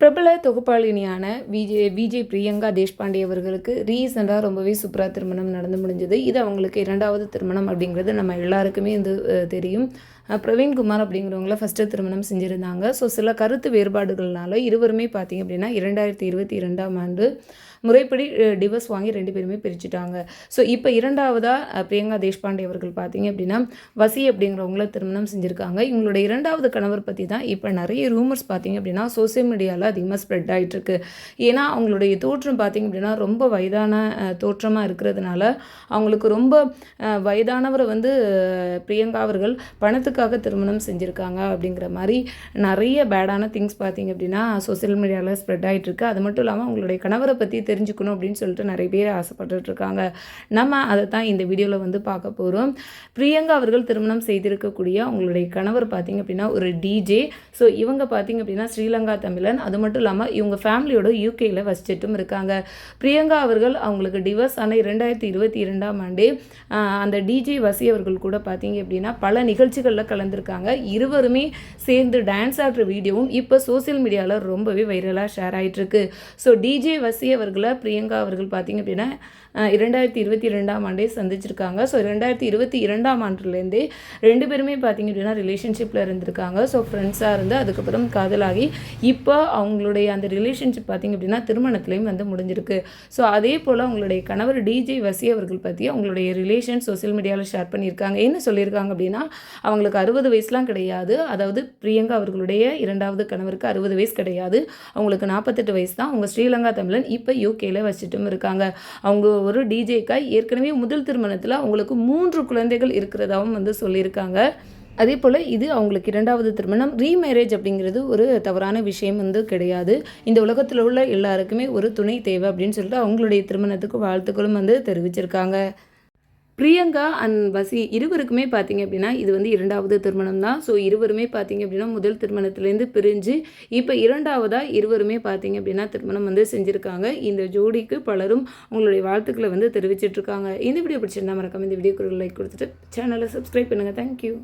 பிரபல தொகுப்பாளினியான விஜே விஜய் பிரியங்கா தேஷ்பாண்டே அவர்களுக்கு ரீசெண்டாக ரொம்பவே சூப்பராக திருமணம் நடந்து முடிஞ்சது. இது அவங்களுக்கு இரண்டாவது திருமணம் அப்படிங்கிறது நம்ம எல்லாருக்குமே வந்து தெரியும். பிரவீன்குமார் அப்படிங்கிறவங்கள ஃபஸ்ட்டு திருமணம் செஞ்சுருந்தாங்க. ஸோ சில கருத்து வேறுபாடுகள்னால இருவருமே பார்த்தீங்க அப்படின்னா இரண்டாயிரத்தி இருபத்தி இரண்டாம் ஆண்டு முறைப்படி டிவர்ஸ் வாங்கி ரெண்டு பேருமே பிரிச்சுட்டாங்க. ஸோ இப்போ இரண்டாவதாக பிரியங்கா தேஷ்பாண்டே அவர்கள் பார்த்தீங்க அப்படின்னா வசி அப்படிங்கிறவங்கள திருமணம் செஞ்சுருக்காங்க. இவங்களோட இரண்டாவது கணவர் பற்றி தான் இப்போ நிறைய ரூமர்ஸ் பார்த்தீங்க அப்படின்னா சோசியல் மீடியாவில் அதிகமாக ஸ்ப்ரெட் ஆகிட்டுருக்கு ஏன்னா அவங்களுடைய தோற்றம் பார்த்தீங்க அப்படின்னா ரொம்ப வயதான தோற்றமாக இருக்கிறதுனால அவங்களுக்கு ரொம்ப வயதானவரை வந்து பிரியங்கா அவர்கள் பணத்துக்காக திருமணம் செஞ்சுருக்காங்க அப்படிங்கிற மாதிரி நிறைய பேடான திங்ஸ் பார்த்தீங்க அப்படின்னா சோசியல் மீடியாவில் ஸ்ப்ரெட் ஆகிட்டுருக்கு அது மட்டும் இல்லாமல் அவங்களுடைய கணவரை பற்றி தெரிஞ்சுக்கணும் அப்படின்னு சொல்லிட்டு நிறைய பேர் ஆசைப்பட்டுட்டு இருக்காங்க. நம்ம அதை தான் இந்த வீடியோவில் வந்து பார்க்க போகிறோம் பிரியங்கா அவர்கள் திருமணம் செய்திருக்கக்கூடிய அவங்களுடைய கணவர் பார்த்தீங்க அப்படின்னா ஒரு டிஜே ஸோ இவங்க பார்த்தீங்க அப்படின்னா ஸ்ரீலங்கா தமிழன். அது மட்டும் இல்லாமல் இவங்க ஃபேமிலியோட யூகேயில் வசிச்சிட்டும் இருக்காங்க. பிரியங்கா அவர்கள் அவங்களுக்கு டிவர்ஸ் ஆன இரண்டாயிரத்தி இருபத்தி இரண்டாம் ஆண்டே அந்த டிஜே வசி அவர்கள் கூட பார்த்தீங்க அப்படின்னா பல நிகழ்ச்சிகளில் கலந்துருக்காங்க. இருவருமே சேர்ந்து டான்ஸ் ஆடுற வீடியோவும் இப்போ சோஷியல் மீடியாவில் ரொம்பவே வைரலாக ஷேர் ஆகிட்டுருக்கு ஸோ டிஜே வசி அவர்களை பிரியங்கா அவர்கள் பார்த்தீங்க அப்படின்னா இரண்டாயிரத்தி இருபத்தி ரெண்டாம் ஆண்டே சந்திச்சிருக்காங்க. ஸோ ரெண்டாயிரத்தி இருபத்தி இரண்டாம் ஆண்டுலேருந்தே ரெண்டு பேருமே பார்த்தீங்க அப்படின்னா ரிலேஷன்ஷிப்பில் இருந்திருக்காங்க. ஸோ ஃப்ரெண்ட்ஸாக இருந்து அதுக்கப்புறம் காதலாகி இப்போ அவங்களுடைய அந்த ரிலேஷன்ஷிப் பார்த்தீங்க அப்படின்னா திருமணத்துலேயும் வந்து முடிஞ்சிருக்கு. ஸோ அதே போல் அவங்களுடைய கணவர் டிஜே வசி அவர்கள் பற்றி அவங்களுடைய ரிலேஷன் சோஷியல் மீடியாவில் ஷேர் பண்ணியிருக்காங்க. என்ன சொல்லியிருக்காங்க அப்படின்னா அவங்களுக்கு அறுபது வயசுலாம் கிடையாது. அதாவது பிரியங்கா அவர்களுடைய இரண்டாவது கணவருக்கு அறுபது வயசு கிடையாது. அவங்களுக்கு நாற்பத்தெட்டு வயசு தான். அவங்க ஸ்ரீலங்கா தமிழன் இப்போ யூகேல வச்சுட்டும் இருக்காங்க. அவங்க ஒரு டிஜேக்காய் ஏற்கனவே முதல் திருமணத்தில் அவங்களுக்கு மூன்று குழந்தைகள் இருக்கிறதாகவும் வந்து சொல்லியிருக்காங்க. அதே போல் இது அவங்களுக்கு இரண்டாவது திருமணம். ரீமேரேஜ் அப்படிங்கிறது ஒரு தவறான விஷயம் வந்து கிடையாது. இந்த உலகத்தில் உள்ள எல்லாருக்குமே ஒரு துணை தேவை அப்படின்னு சொல்லிட்டு அவங்களுடைய திருமணத்துக்கு வாழ்த்துக்களும் வந்து தெரிவிச்சிருக்காங்க. பிரியங்கா அண்ட் வசி இருவருக்குமே பார்த்தீங்க அப்படின்னா இது வந்து இரண்டாவது திருமணம் தான். ஸோ இருவருமே பார்த்தீங்க அப்படின்னா முதல் திருமணத்துலேருந்து பிரிஞ்சு இப்போ இரண்டாவதாக இருவருமே பார்த்தீங்க அப்படின்னா திருமணம் வந்து செஞ்சுருக்காங்க. இந்த ஜோடிக்கு பலரும் உங்களுடைய வாழ்த்துக்களை வந்து தெரிவிச்சிட்ருக்காங்க. இந்த வீடியோ பிடிச்சிருந்தா மறக்காம இந்த வீடியோக்கு லைக் கொடுத்துட்டு சேனலை சப்ஸ்கிரைப் பண்ணுங்கள் தேங்க்யூ